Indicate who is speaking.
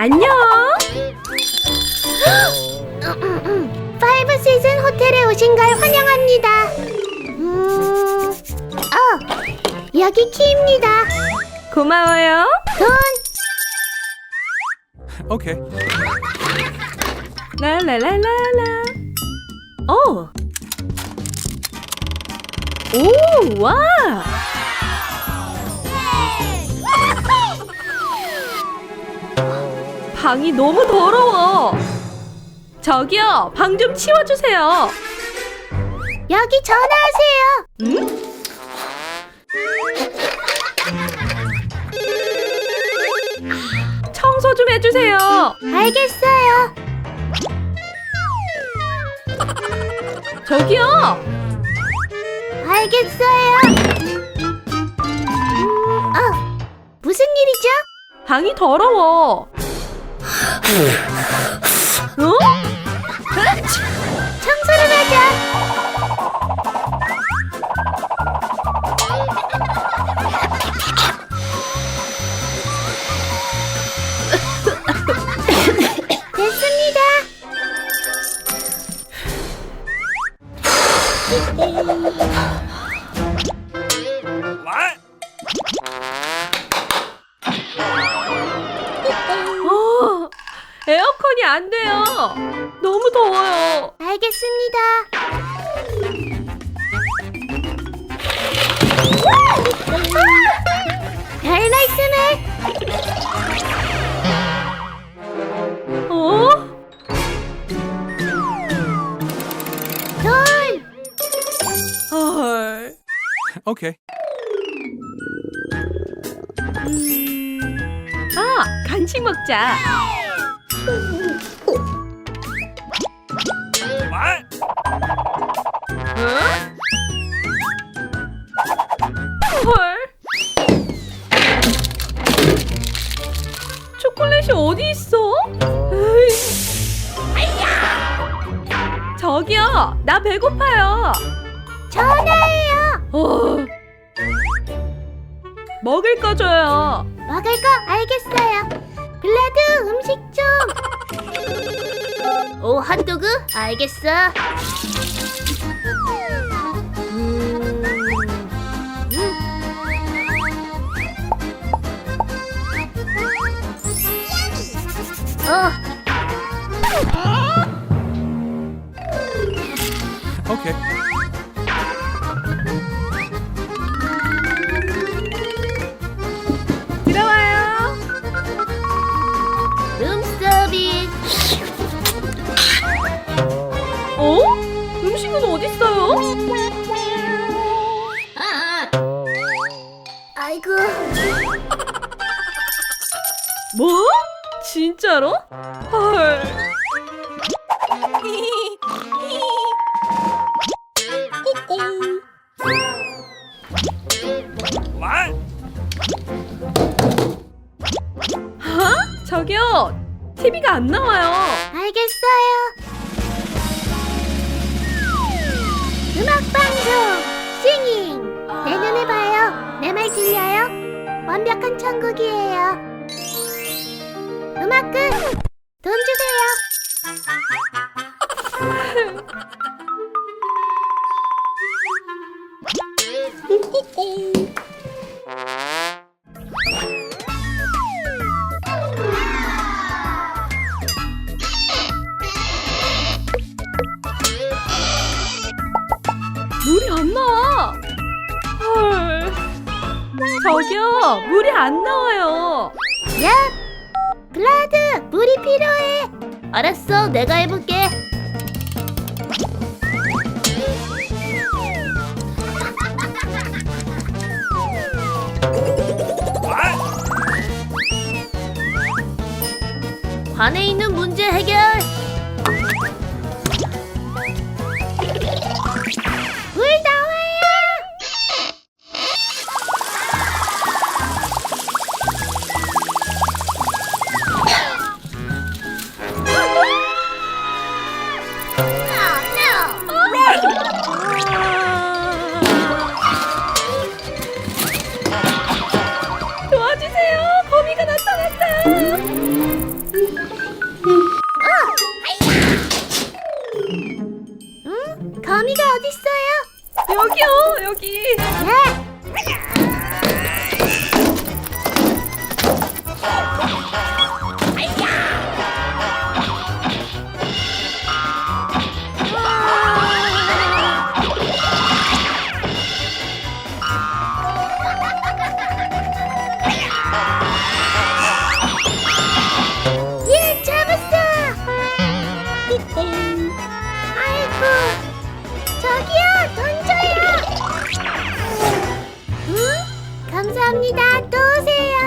Speaker 1: 안녕.
Speaker 2: 파이브 시즌 호텔에 오신 걸 환영합니다. 음, 어, 여기 키입니다.
Speaker 1: 고마워요.
Speaker 2: 돈,
Speaker 3: Okay.
Speaker 1: 라라라라라. 오. 오, 와. 방이 너무 더러워. 저기요, 방 좀 치워주세요.
Speaker 2: 여기 전화하세요.
Speaker 1: 응? 청소 좀 해주세요.
Speaker 2: 알겠어요.
Speaker 1: 저기요.
Speaker 2: 알겠어요. 음, 어, 무슨 일이죠?
Speaker 1: 방이 더러워. 어? 안 돼요. 너무 더워요.
Speaker 2: 알겠습니다. 별 말씀을.
Speaker 1: 어?
Speaker 2: 돈.
Speaker 1: 헐.
Speaker 3: Okay.
Speaker 1: 아, 간식 먹자. 초콜릿이 어디 있어? 에이. 저기요, 나 배고파요.
Speaker 2: 전화해요.
Speaker 1: 어. 먹을 거 줘요.
Speaker 2: 먹을 거 알겠어요. 블라드 음식 좀. 오 핫도그 알겠어. 어
Speaker 3: Okay.
Speaker 1: 들어와요.
Speaker 2: 룸 서비스.
Speaker 1: 어? 음식은 어딨어요?
Speaker 2: 아이고
Speaker 1: 뭐? 진짜로? 헐. 저기요. TV가 안 나와요.
Speaker 2: 알겠어요. 음악 방송 싱잉 내 눈을 봐요. 내 말 들려요? 완벽한 천국이에요. 음악 끝. 돈 주세요.
Speaker 1: 물이 안 나와. 헐. 저기요. 물이 안 나와요.
Speaker 2: 야, 물이 필요해. 알았어, 내가 해볼게. 관에 있는 문제 해결. 도 땡.
Speaker 1: 아이고, 저기요, 던져요. 응? 감사합니다. 또
Speaker 2: 오세요.